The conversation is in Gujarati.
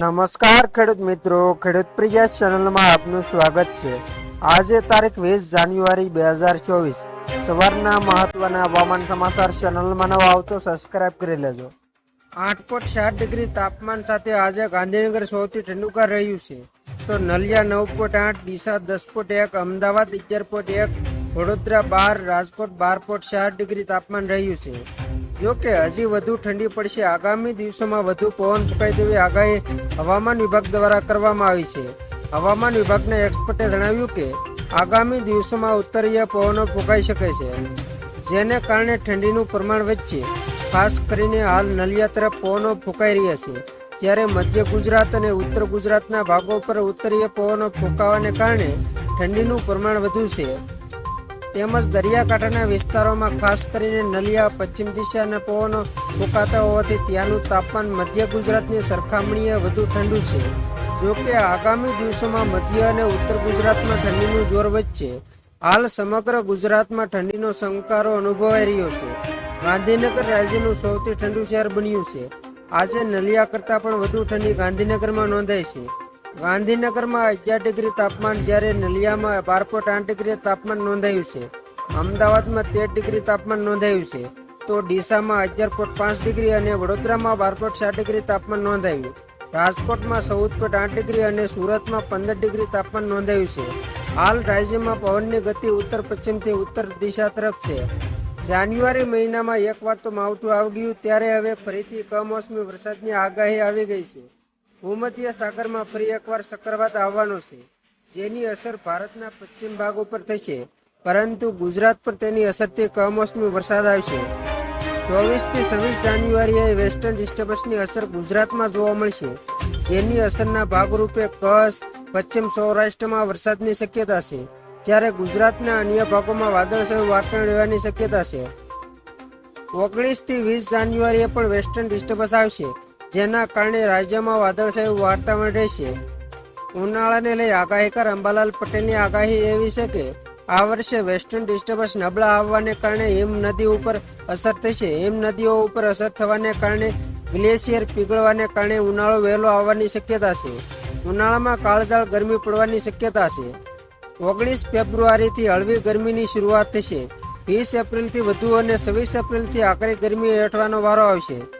નમસ્કાર, ખેડૂત મિત્રો. ખેડૂત પ્રિય ચેનલમાં આપનું સ્વાગત છે. આજે તારીખ વીસ જાન્યુઆરી બે હજાર ચોવીસ. સવારના મહત્વના હવામાન સમાચાર ચેનલમાં નવા આવતો સબસ્ક્રાઇબ કરી લેજો. આઠ પોઈન્ટ સાત ડિગ્રી તાપમાન સાથે આજે ગાંધીનગર સૌથી ઠંડુકાર રહ્યું છે. તો નલિયા નવ પોઈન્ટ આઠ, ડીસા દસ પોઈન્ટ એક, અમદાવાદ અગિયાર પોઈન્ટ એક, વડોદરા બાર, રાજકોટ બાર પોઈન્ટ ચાર ડિગ્રી તાપમાન રહ્યું છે. જો કે હજી વધુ ઠંડી પડશે. આગામી દિવસોમાં વધુ પવન ફૂંકાય તેવી આગાહી હવામાન વિભાગ દ્વારા કરવામાં આવી છે. હવામાન વિભાગના એક્સપર્ટે જણાવ્યું કે, આગામી દિવસોમાં ઉત્તરીય પવનો ફૂંકાઈ શકે છે, જેને કારણે ઠંડીનું પ્રમાણ વધશે. ખાસ કરીને હાલ નલિયા તરફ પવનો ફૂંકાઈ રહ્યા છે. ત્યારે મધ્ય ગુજરાત અને ઉત્તર ગુજરાતના ભાગો પર ઉત્તરીય પવનો ફૂંકાવાને કારણે ઠંડીનું પ્રમાણ વધુ છે. તેમજ દરિયાકાંઠાના વિસ્તારોમાં ખાસ કરીને નલિયા, પશ્ચિમ દિશાના પવનો ફૂંકાતા હોવાથી ત્યાંનું તાપમાન મધ્ય ગુજરાતની સરખામણીએ વધુ ઠંડુ છે. જો કે આગામી દિવસોમાં મધ્ય અને ઉત્તર ગુજરાતમાં ઠંડીનું જોર વધશે. હાલ સમગ્ર ગુજરાતમાં ઠંડીનો સંકારો અનુભવાઈ રહ્યો છે. ગાંધીનગર રાજ્યનું સૌથી ઠંડુ શહેર બન્યું છે. આજે નલિયા કરતાં પણ વધુ ઠંડી ગાંધીનગરમાં નોંધાઈ છે. ગાંધીનગરમાં અગિયાર ડિગ્રી તાપમાન જ્યારે નલિયામાં બાર પોઈન્ટ આઠ ડિગ્રી તાપમાન નોંધાયું છે. અમદાવાદમાં તેર ડિગ્રી તાપમાન નોંધાયું છે. તો ડીસામાં અગિયાર પોઈન્ટ પાંચ ડિગ્રી અને વડોદરામાં બાર પોઈન્ટ સાત ડિગ્રી તાપમાન નોંધાયું. રાજકોટમાં ચૌદ પોઈન્ટ આઠ ડિગ્રી અને સુરતમાં પંદર ડિગ્રી તાપમાન નોંધાયું છે. હાલ રાજ્યમાં પવનની ગતિ ઉત્તર પશ્ચિમથી ઉત્તર દિશા તરફ છે. જાન્યુઆરી મહિનામાં એકવાર તો માવઠું આવી ગયું ત્યારે હવે ફરીથી કમોસમી વરસાદની આગાહી આવી ગઈ છે. ભૂમધ્ય સાગરમાં ફરી એકવાર ચક્રવાત આવવાનો છે. જેની અસર ભારતના પશ્ચિમ ભાગ ઉપર થશે પરંતુ ગુજરાત પર તેની અસરથી કમોસમી વરસાદ આવશે. ચોવીસથી છવ્વીસ જાન્યુઆરીએ વેસ્ટર્ન ડિસ્ટર્બન્સની અસર ગુજરાતમાં જોવા મળશે. જેની અસરના ભાગરૂપે કચ્છ, પશ્ચિમ સૌરાષ્ટ્રમાં વરસાદની શક્યતા છે. જ્યારે ગુજરાતના અન્ય ભાગોમાં વાદળછાયું વાતાવરણ રહેવાની શક્યતા છે. ઓગણીસથી વીસ જાન્યુઆરીએ પણ વેસ્ટર્ન ડિસ્ટર્બન્સ આવશે. જેના કારણે રાજ્યમાં વાદળછાયું વાતાવરણ રહેશે. ઉનાળાને લઈ આગાહીકાર અંબાલાલ પટેલની આગાહી એવી છે કે, આ વર્ષે વેસ્ટર્ન ડિસ્ટર્બન્સ નબળા આવવાને કારણે હિમ નદી ઉપર અસર થશે. હિમ નદીઓ ઉપર અસર થવાને કારણે ગ્લેશિયર પીગળવાને કારણે ઉનાળો વહેલો આવવાની શક્યતા છે. ઉનાળામાં કાળઝાળ ગરમી પડવાની શક્યતા છે. ઓગણીસ ફેબ્રુઆરીથી હળવી ગરમીની શરૂઆત થશે. વીસ એપ્રિલથી વધુ અને છવ્વીસ એપ્રિલથી આકરી ગરમી હેઠવાનો વારો આવશે.